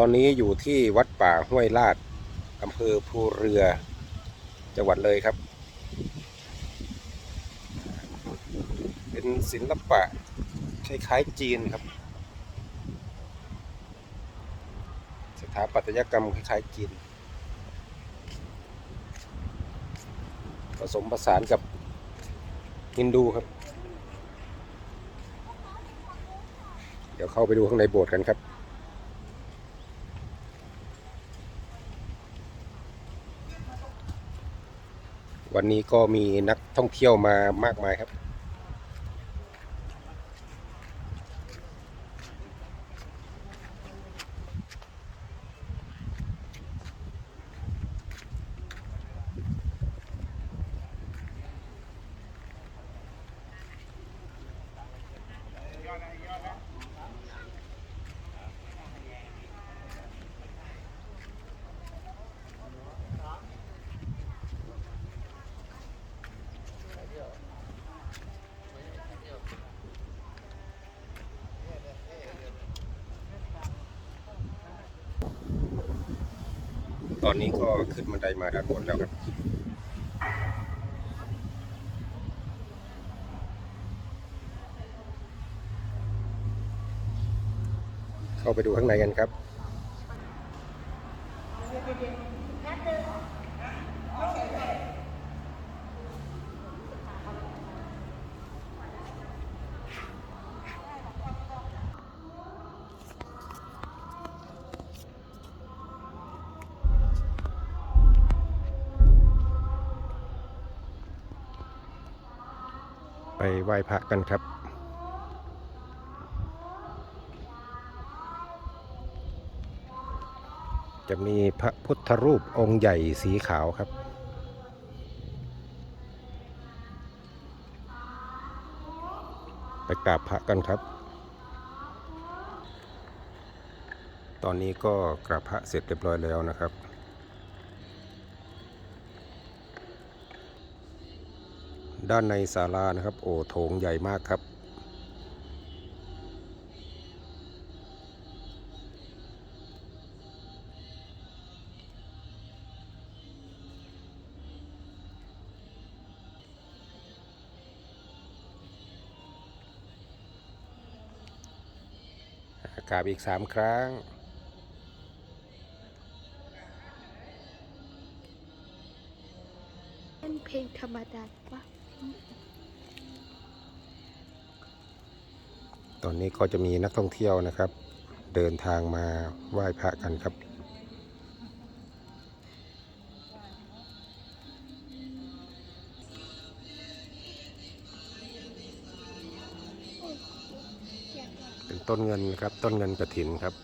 ตอนนี้อยู่ที่วัดป่าห้วยลาดอำเภอภูเรือ จังหวัดเลยครับ เป็นศิลปะคล้ายๆจีนครับ สถาปัตยกรรมคล้ายๆจีน ผสมผสานกับฮินดูครับ เดี๋ยวเข้าไปดูข้างในโบสถ์กันครับ วันนี้ก็มีนักท่องเที่ยวมามากมายครับ ตอนนี้ก็ขึ้นบันไดมาด้านบนแล้วครับเข้าไปดูข้างในกันครับ ไปไหว้พระกันครับ จะมีพระพุทธรูปองค์ใหญ่สีขาวครับ ไปกราบพระกันครับ ตอนนี้ก็กราบพระเสร็จเรียบร้อยแล้วนะครับ ด้านในศาลานะครับ โอ้โถงใหญ่มากครับ กราบอีกสามครั้งเป็นเพลงธรรมดาปะ ตอนนี้ก็จะมีนักท่องเที่ยวนะครับ เดินทางมาไหว้พระกันครับ เป็นต้นเงินครับต้นเงินกระถินครับ